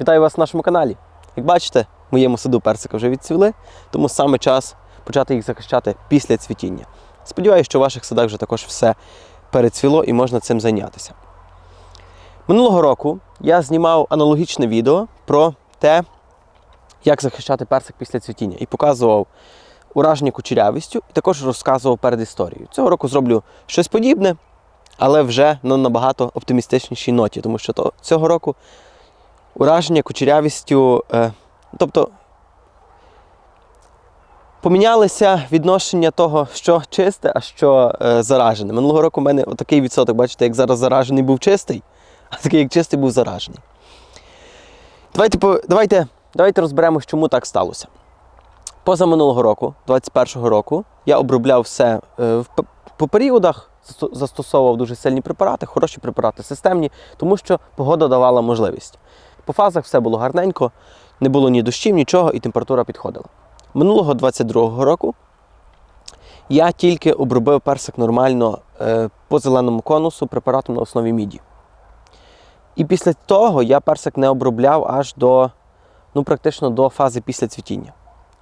Вітаю вас на нашому каналі. Як бачите, в моєму саду персика вже відцвіли, тому саме час почати їх захищати після цвітіння. Сподіваюся, що в ваших садах вже також все перецвіло і можна цим зайнятися. Минулого року я знімав аналогічне відео про те, як захищати персик після цвітіння, і показував ураження кучерявістю, і також розказував перед історією. Цього року зроблю щось подібне, але вже на набагато оптимістичнішій ноті, тому що цього року ураження кучерявістю, е, тобто помінялися відношення того, що чисте, а що е, заражене. Минулого року в мене отакий відсоток, бачите, як зараз заражений був чистий, а такий, як чистий, був заражений. Давайте, давайте, давайте розберемо, чому так сталося. Поза минулого року, 21-го року, я обробляв все е, в по періодах, застосовував дуже сильні препарати, хороші препарати, системні, тому що погода давала можливість. По фазах все було гарненько, не було ні дощів, нічого, і температура підходила. Минулого 22-го року я тільки обробив персик нормально е, по зеленому конусу препаратом на основі міді. І після того я персик не обробляв аж до, ну, практично до фази після цвітіння.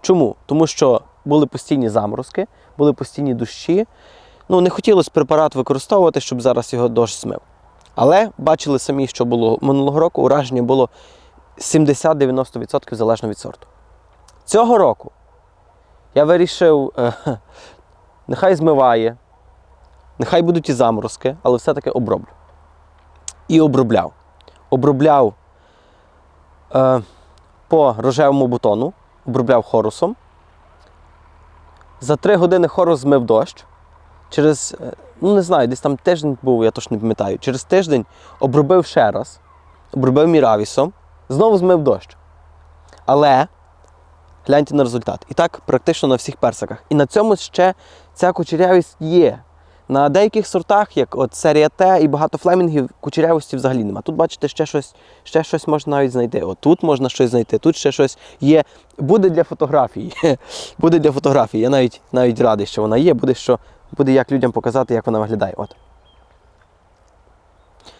Чому? Тому що були постійні заморозки, були постійні дощі. Ну, не хотілося препарат використовувати, щоб зараз його дощ змив. Але бачили самі, що було минулого року, ураження було 70-90% залежно від сорту. Цього року я вирішив, е, нехай змиває, нехай будуть і заморозки, але все-таки оброблю. І обробляв. Обробляв е, по рожевому бутону, обробляв хорусом. За три години хорус змив дощ. Через, е, ну не знаю, десь там тиждень був, я точно не пам'ятаю. Через тиждень обробив ще раз, обробив міравісом, знову змив дощ. Але гляньте на результат. І так практично на всіх персиках. І на цьому ще ця кучерявість є. На деяких сортах, як от серія Т і багато флемінгів, кучерявості взагалі нема. Тут, бачите, ще щось, ще щось можна навіть знайти. От тут можна щось знайти, тут ще щось є. Буде для фотографії. Буде для фотографії. Я навіть, навіть радий, що вона є. Буде, що, буде як людям показати, як вона виглядає. От.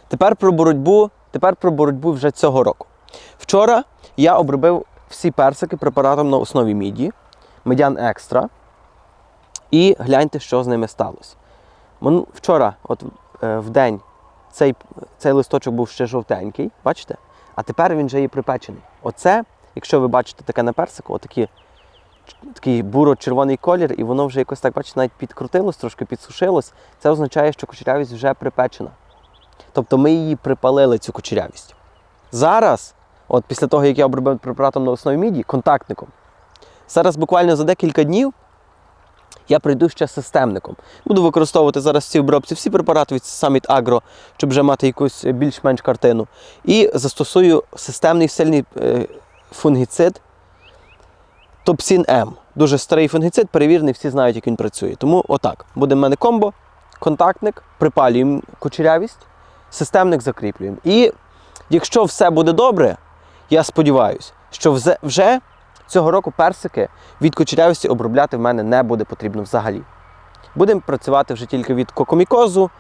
Тепер про боротьбу, тепер про боротьбу вже цього року. Вчора я обробив всі персики препаратом на основі міді, медян екстра. І гляньте, що з ними сталося. Вчора, от е, в день, цей, цей листочок був ще жовтенький, бачите? А тепер він вже є припечений. Оце, якщо ви бачите таке на персику, отакі, такий буро-червоний колір, і воно вже якось так, бачите, навіть підкрутилось, трошки підсушилось. Це означає, що кучерявість вже припечена. Тобто ми її припалили, цю кучерявість. Зараз, от після того, як я обробив препаратом на основі міді, контактником, зараз буквально за декілька днів я прийду ще системником. Буду використовувати зараз в цій обробці всі препарати від Summit Agro, щоб вже мати якусь більш-менш картину. І застосую системний сильний е, фунгіцид Топсін М. Дуже старий фунгіцид, перевірений, всі знають, як він працює. Тому отак. Буде в мене комбо, контактник, припалюємо кучерявість, системник закріплюємо. І якщо все буде добре, я сподіваюся, що вже- цього року персики від кучерявості обробляти в мене не буде потрібно взагалі. Будемо працювати вже тільки від кокомікозу,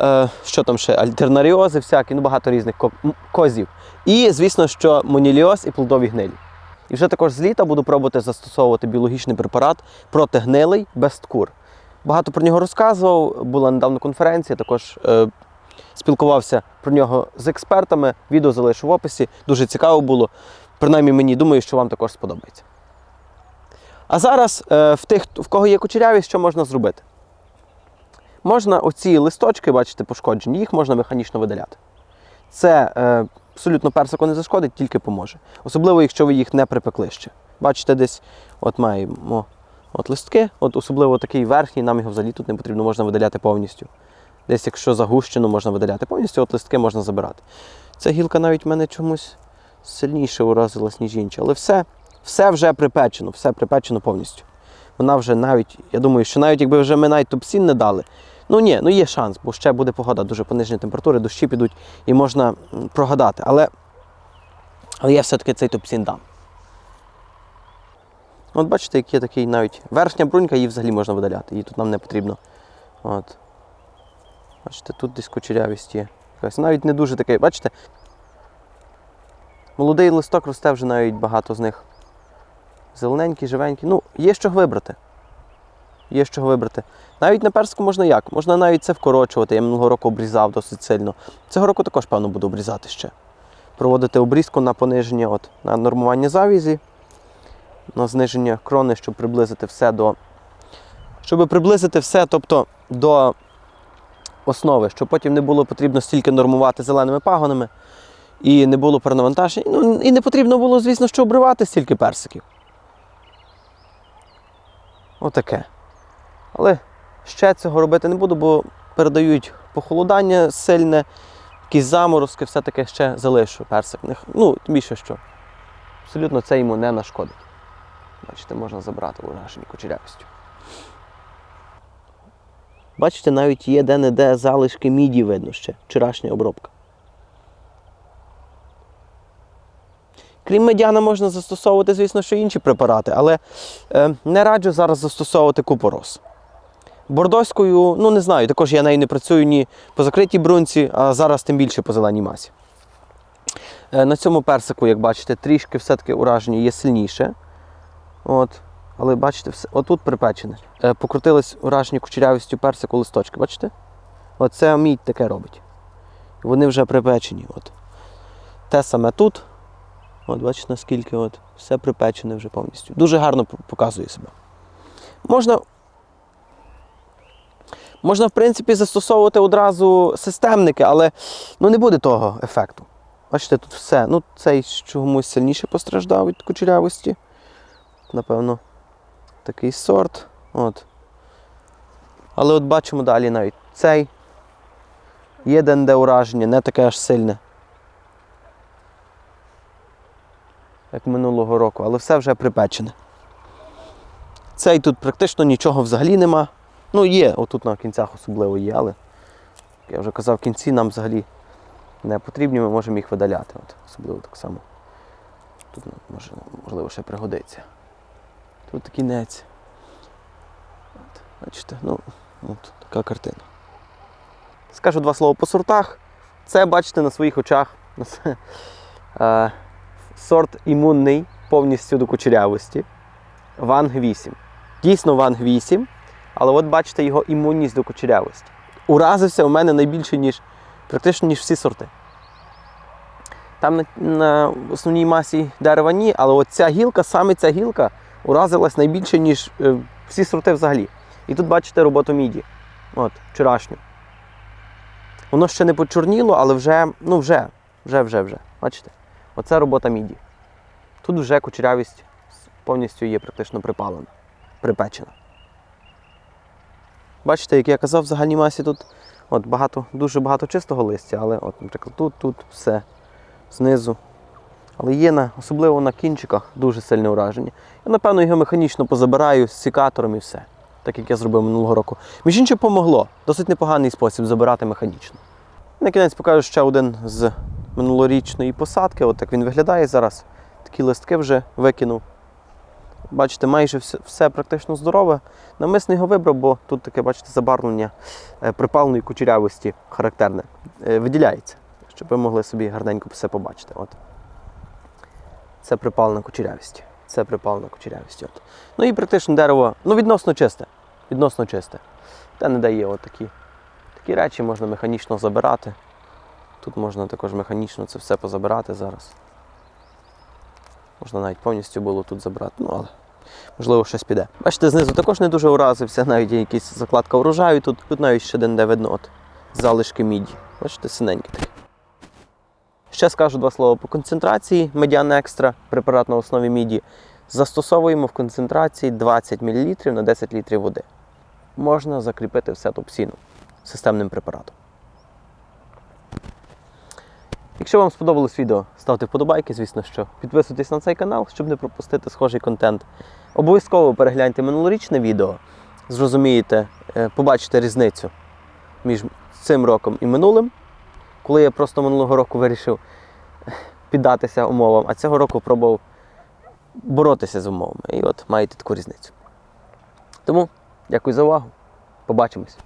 е, що там ще, альтернаріози всякі, ну багато різних ко- козів. І, звісно, що моніліоз і плодові гнилі. І вже також з літа буду пробувати застосовувати біологічний препарат проти гнилий безкур. Багато про нього розказував, була недавно конференція, також е, спілкувався про нього з експертами. Відео залишу в описі. Дуже цікаво було. Принаймні мені думаю, що вам також сподобається. А зараз е, в тих, в кого є кучерявість, що можна зробити? Можна оці листочки, бачите, пошкоджені, їх можна механічно видаляти. Це е, абсолютно персику не зашкодить, тільки поможе. Особливо, якщо ви їх не припекли ще. Бачите, десь от маємо от листки, от особливо такий верхній, нам його взагалі тут не потрібно, можна видаляти повністю. Десь, якщо загущено, можна видаляти повністю, от листки можна забирати. Ця гілка навіть в мене чомусь сильніше уразилась, ніж інші. Але все, все вже припечено, все припечено повністю. Вона вже навіть, я думаю, що навіть якби вже ми навіть топсін не дали, ну ні, ну є шанс, бо ще буде погода, дуже понижені температури, дощі підуть і можна прогадати. Але, але я все-таки цей топсін дам. От бачите, як є такий навіть верхня брунька, її взагалі можна видаляти, її тут нам не потрібно. От. Бачите, тут десь кучерявість є. Якась навіть не дуже таке, бачите, Молодий листок росте вже навіть багато з них. Зелененький, живенький. Ну, є що вибрати. Є що вибрати. Навіть на персику можна як? Можна навіть це вкорочувати. Я минулого року обрізав досить сильно. Цього року також, певно, буду обрізати ще. Проводити обрізку на пониження, от, на нормування завізі, на зниження крони, щоб приблизити все до. Щоб приблизити все, тобто до основи, щоб потім не було потрібно стільки нормувати зеленими пагонами і не було перенавантажень. Ну, і не потрібно було, звісно, що обривати стільки персиків. Отаке. Але ще цього робити не буду, бо передають похолодання сильне, якісь заморозки, все таке ще залишу персик. Ну, більше що. Абсолютно це йому не нашкодить. Бачите, можна забрати уражені кучерявістю. Бачите, навіть є де-не-де залишки міді видно ще, вчорашня обробка. Крім медяна, можна застосовувати, звісно, що інші препарати, але е, не раджу зараз застосовувати купорос. Бордоською, ну не знаю, також я нею не працюю ні по закритій брунці, а зараз тим більше по зеленій масі. Е, на цьому персику, як бачите, трішки все-таки ураження є сильніше. От. Але бачите, все, отут припечене. Е, покрутились уражені кучерявістю персику листочки, бачите? Оце мідь таке робить. Вони вже припечені. От. Те саме тут. От, бачите, наскільки от, все припечене вже повністю. Дуже гарно показує себе. Можна, можна, в принципі, застосовувати одразу системники, але ну, не буде того ефекту. Бачите, тут все. Ну, цей чомусь сильніше постраждав від кучерявості. Напевно, такий сорт. От. Але от бачимо далі навіть цей. Є де ураження, не таке аж сильне. як минулого року, але все вже припечене. Цей тут практично нічого взагалі нема. Ну, є, отут на кінцях особливо є, але як я вже казав, кінці нам взагалі не потрібні, ми можемо їх видаляти. От, особливо так само. Тут ну, може, можливо ще пригодиться. Тут кінець. От, бачите, ну, от така картина. Скажу два слова по сортах. Це бачите на своїх очах. Е, сорт імунний повністю до кучерявості. Ванг 8. Дійсно Ванг 8, але от бачите його імунність до кучерявості. Уразився у мене найбільше, ніж практично ніж всі сорти. Там на, на основній масі дерева ні, але от ця гілка, саме ця гілка, уразилась найбільше, ніж е, всі сорти взагалі. І тут бачите роботу міді. От, вчорашню. Воно ще не почорніло, але вже, ну вже, вже, вже, вже. Бачите? Оце робота міді. Тут вже кучерявість повністю є практично припалена, припечена. Бачите, як я казав, в загальній масі тут от багато, дуже багато чистого листя, але, от, наприклад, тут, тут все знизу. Але є на, особливо на кінчиках дуже сильне ураження. Я, напевно, його механічно позабираю з сікатором і все. Так як я зробив минулого року. Між іншим помогло. Досить непоганий спосіб забирати механічно. На кінець покажу ще один з минулорічної посадки. От так він виглядає зараз. Такі листки вже викинув. Бачите, майже все, все практично здорове. Намисно його вибрав, бо тут таке, бачите, забарвлення е, припаленої кучерявості характерне. Е, Виділяється, щоб ви могли собі гарненько все побачити. От. Це припалена кучерявість. Це припалена кучерявість. От. Ну і практично дерево ну, відносно чисте. Відносно чисте. Та не дає от такі речі можна механічно забирати. Тут можна також механічно це все позабирати зараз. Можна навіть повністю було тут забрати, ну але можливо щось піде. Бачите, знизу також не дуже уразився, навіть є якась закладка врожаю. Тут, тут навіть ще де видно от залишки міді. Бачите, синенькі такі. Ще скажу два слова по концентрації. Медіан екстра, препарат на основі міді. Застосовуємо в концентрації 20 мл на 10 літрів води. Можна закріпити все топсіну системним препаратом. Якщо вам сподобалось відео, ставте вподобайки, звісно, що підписуйтесь на цей канал, щоб не пропустити схожий контент. Обов'язково перегляньте минулорічне відео, зрозумієте, е, побачите різницю між цим роком і минулим, коли я просто минулого року вирішив піддатися умовам, а цього року пробував боротися з умовами. І от маєте таку різницю. Тому дякую за увагу. Побачимось.